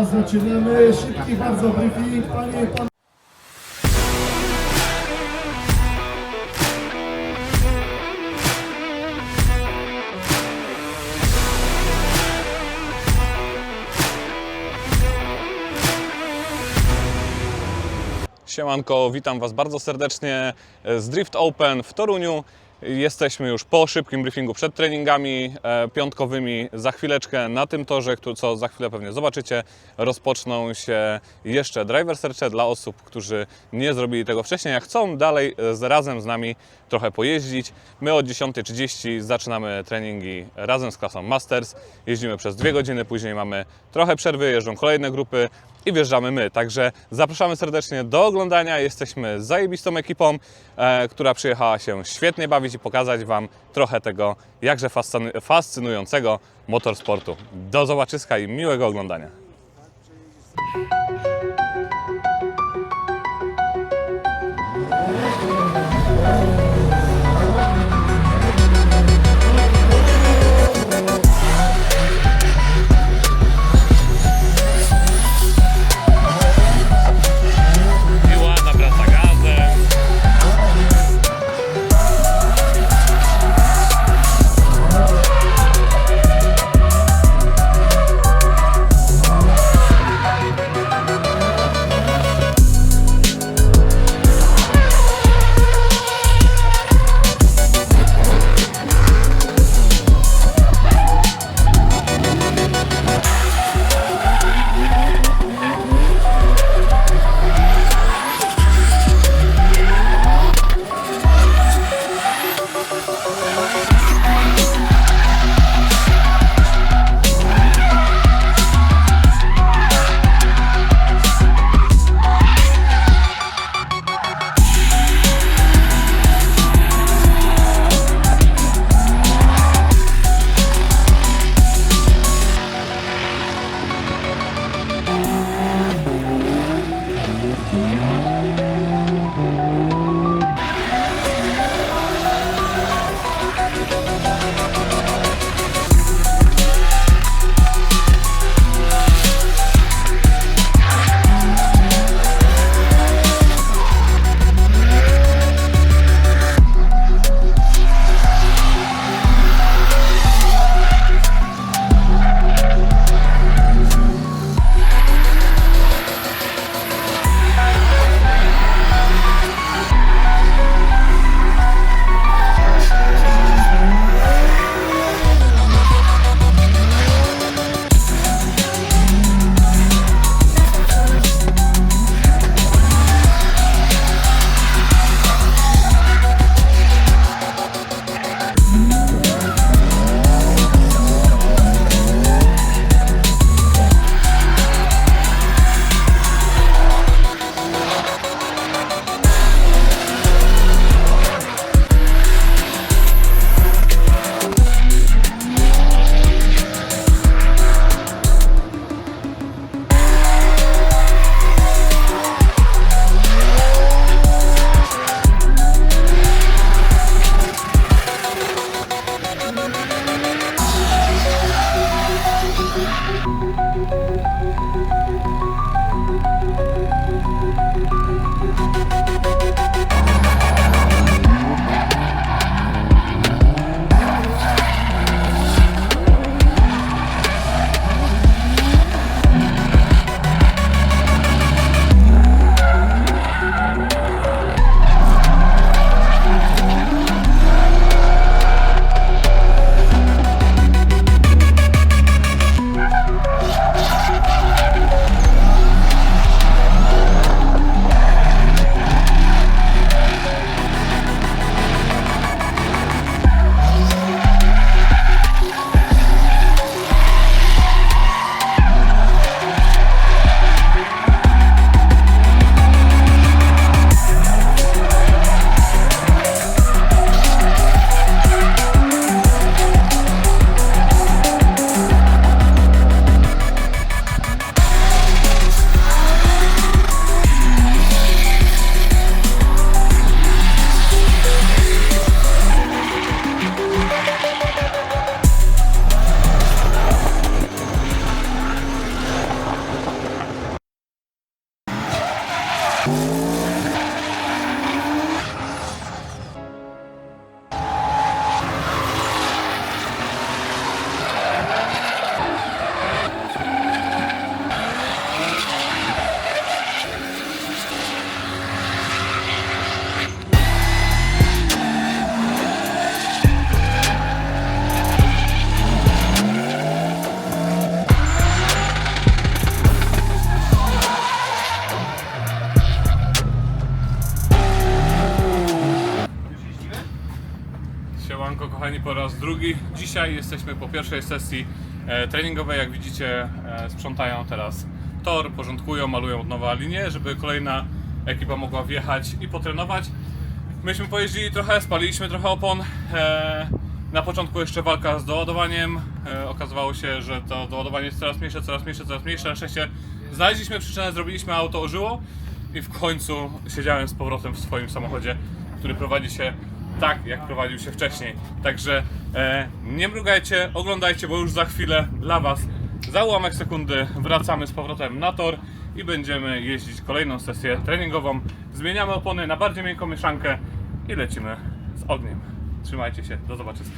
teraz zaczynamy. Szybki bardzo briefing. Panie pan... Siemanko, witam Was bardzo serdecznie z Drift Open w Toruniu. Jesteśmy już po szybkim briefingu przed treningami e, piątkowymi. Za chwileczkę na tym torze, co za chwilę pewnie zobaczycie, rozpoczną się jeszcze driver searche dla osób, którzy nie zrobili tego wcześniej, a chcą dalej e, razem z nami trochę pojeździć. My od 10.30 zaczynamy treningi razem z klasą Masters. Jeździmy przez dwie godziny, później mamy trochę przerwy, jeżdżą kolejne grupy i wjeżdżamy my. Także zapraszamy serdecznie do oglądania. Jesteśmy zajebistą ekipą, e, która przyjechała się świetnie bawić i pokazać Wam trochę tego jakże fascynu- fascynującego motorsportu. Do zobaczyska i miłego oglądania. I i po raz drugi. Dzisiaj jesteśmy po pierwszej sesji e, treningowej. Jak widzicie, e, sprzątają teraz tor, porządkują, malują od nowa linię, żeby kolejna ekipa mogła wjechać i potrenować. Myśmy pojeździli trochę, spaliliśmy trochę opon. E, na początku jeszcze walka z doładowaniem. Okazywało się, że to doładowanie jest coraz mniejsze, coraz mniejsze, coraz mniejsze. Na szczęście znaleźliśmy przyczynę, zrobiliśmy auto, ożyło i w końcu siedziałem z powrotem w swoim samochodzie, który prowadzi się tak, jak prowadził się wcześniej. Także e, nie mrugajcie, oglądajcie, bo już za chwilę dla Was, za ułamek sekundy wracamy z powrotem na tor i będziemy jeździć kolejną sesję treningową. Zmieniamy opony na bardziej miękką mieszankę i lecimy z ogniem. Trzymajcie się, do zobaczenia.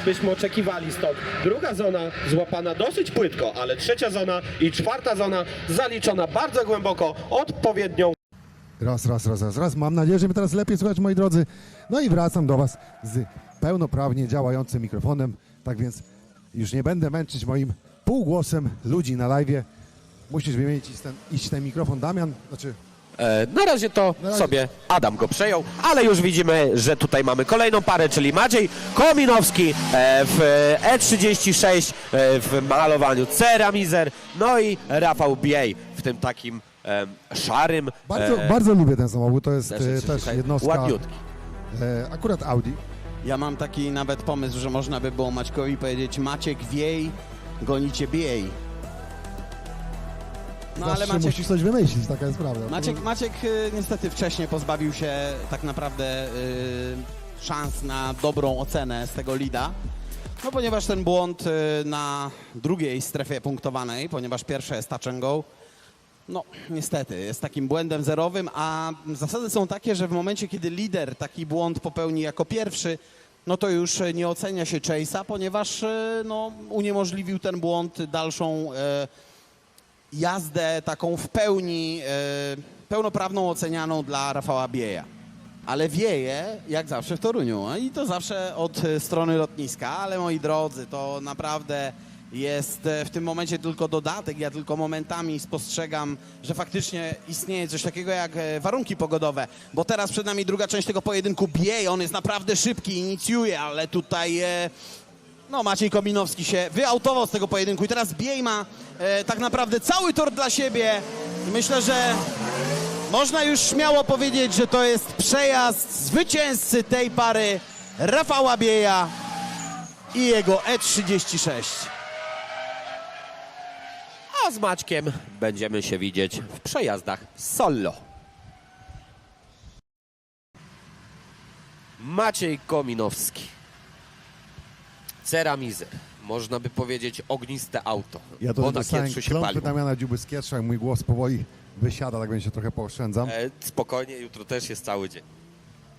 Jakbyśmy oczekiwali stąd. Druga zona złapana dosyć płytko, ale trzecia zona i czwarta zona zaliczona bardzo głęboko, odpowiednią Raz, raz, raz, raz, raz. Mam nadzieję, że mnie teraz lepiej słychać, moi drodzy. No i wracam do Was z pełnoprawnie działającym mikrofonem. Tak więc już nie będę męczyć moim półgłosem ludzi na live. Musisz wymienić iść ten, iść ten mikrofon, Damian. Znaczy, Na razie to Na razie. sobie Adam go przejął, ale już widzimy, że tutaj mamy kolejną parę, czyli Maciej Kominowski e, w E36 e, w malowaniu Ceramizer, no i Rafał Biej w tym takim szarym. bardzo, e, bardzo lubię ten samochód. To jest też, e, też jednostka Ładniutki. e, akurat Audi. Ja mam taki nawet pomysł, że można by było Maćkowi powiedzieć Maciek wiej, gonicie biej. No ale Maciek, musisz coś wymyślić, taka jest prawda. Maciek, Maciek y, niestety wcześniej pozbawił się tak naprawdę y, szans na dobrą ocenę z tego lida. No ponieważ ten błąd y, na drugiej strefie punktowanej, ponieważ pierwsze jest touch and go, no niestety jest takim błędem zerowym, a zasady są takie, że w momencie kiedy lider taki błąd popełni jako pierwszy, no to już nie ocenia się Chase'a, ponieważ y, no, uniemożliwił ten błąd dalszą e, jazdę taką w pełni, e, pełnoprawną ocenianą dla Rafała Bieja. Ale wieje, jak zawsze w Toruniu. No I to zawsze od e, strony lotniska. Ale moi drodzy, to naprawdę jest e, w tym momencie tylko dodatek. Ja tylko momentami spostrzegam, że faktycznie istnieje coś takiego jak warunki pogodowe. Bo teraz przed nami druga część tego pojedynku. Biej, on jest naprawdę szybki, inicjuje, ale tutaj no, Maciej Kominowski się wyautował z tego pojedynku i teraz Biej ma e, tak naprawdę cały tor dla siebie. Myślę, że można już śmiało powiedzieć, że to jest przejazd zwycięzcy tej pary Rafała Bieja i jego E36. A z Maćkiem będziemy się widzieć w przejazdach solo. Maciej Kominowski. Ceramizer. Można by powiedzieć ogniste auto. Ja to bo na dostałem kietrzu się palił. Damiana Dziuby z Kietrza, jak mój głos powoli wysiada, tak więc się trochę pooszczędzam. E, spokojnie, jutro też jest cały dzień.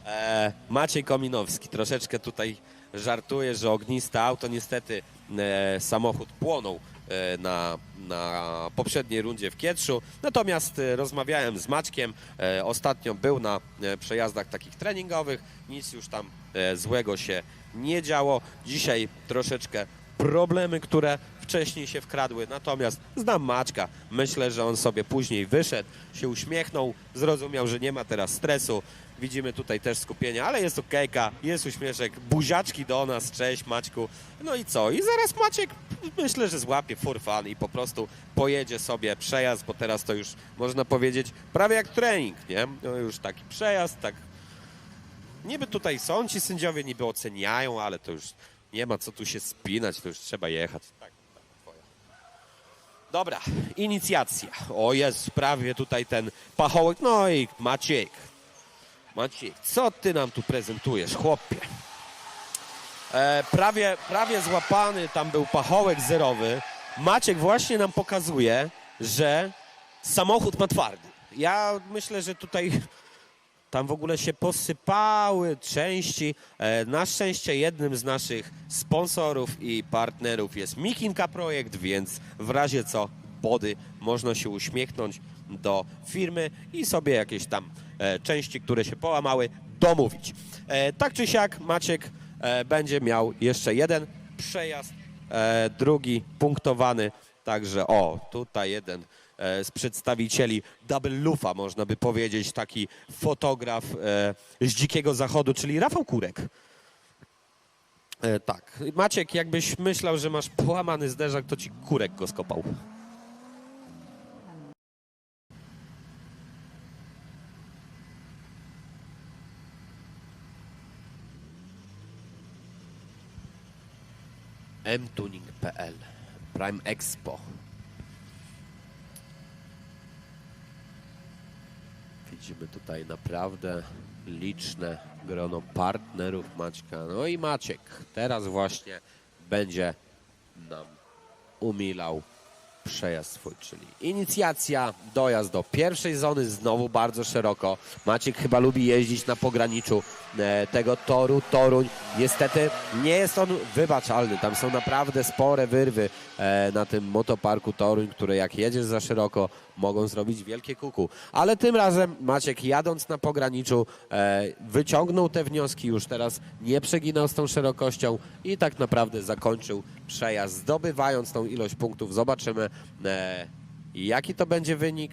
E, Maciej Kominowski troszeczkę tutaj żartuje, że ogniste auto, niestety e, samochód płonął e, na, na poprzedniej rundzie w Kietrzu. Natomiast e, rozmawiałem z Maćkiem, e, ostatnio był na e, przejazdach takich treningowych, nic już tam e, złego się nie działo. Dzisiaj troszeczkę problemy, które wcześniej się wkradły. Natomiast znam Maćka. Myślę, że on sobie później wyszedł, się uśmiechnął, zrozumiał, że nie ma teraz stresu. Widzimy tutaj też skupienie, ale jest okejka, jest uśmieszek, buziaczki do nas, cześć Maćku. No i co? I zaraz Maciek myślę, że złapie for fun i po prostu pojedzie sobie przejazd, bo teraz to już można powiedzieć prawie jak trening, nie? No już taki przejazd, tak Niby tutaj są ci sędziowie, niby oceniają, ale to już nie ma co tu się spinać, to już trzeba jechać. Tak, tak, twoja. Dobra, inicjacja. O jest prawie tutaj ten pachołek. No i Maciek. Maciek, co ty nam tu prezentujesz, chłopie? E, prawie, prawie złapany tam był pachołek zerowy. Maciek właśnie nam pokazuje, że samochód ma twardy. Ja myślę, że tutaj tam w ogóle się posypały części. E, Na szczęście jednym z naszych sponsorów i partnerów jest Mikinka Projekt, więc w razie co body można się uśmiechnąć do firmy i sobie jakieś tam e, części, które się połamały, domówić. E, Tak czy siak Maciek będzie miał jeszcze jeden przejazd, drugi punktowany. Także o, tutaj jeden z przedstawicieli Double Lufa, można by powiedzieć, taki fotograf e, z Dzikiego Zachodu, czyli Rafał Kurek. E, tak, Maciek, jakbyś myślał, że masz połamany zderzak, to ci Kurek go skopał. mtuning.pl Prime Expo Widzimy tutaj naprawdę liczne grono partnerów Maćka. No i Maciek teraz właśnie będzie nam umilał przejazd swój, czyli inicjacja, dojazd do pierwszej zony, znowu bardzo szeroko. Maciek chyba lubi jeździć na pograniczu e, tego toru, Toruń. Niestety nie jest on wybaczalny, tam są naprawdę spore wyrwy e, na tym motoparku Toruń, które jak jedziesz za szeroko, mogą zrobić wielkie kuku. Ale tym razem Maciek jadąc na pograniczu e, wyciągnął te wnioski, już teraz nie przeginał z tą szerokością i tak naprawdę zakończył przejazd, zdobywając tą ilość punktów. Zobaczymy, e, jaki to będzie wynik.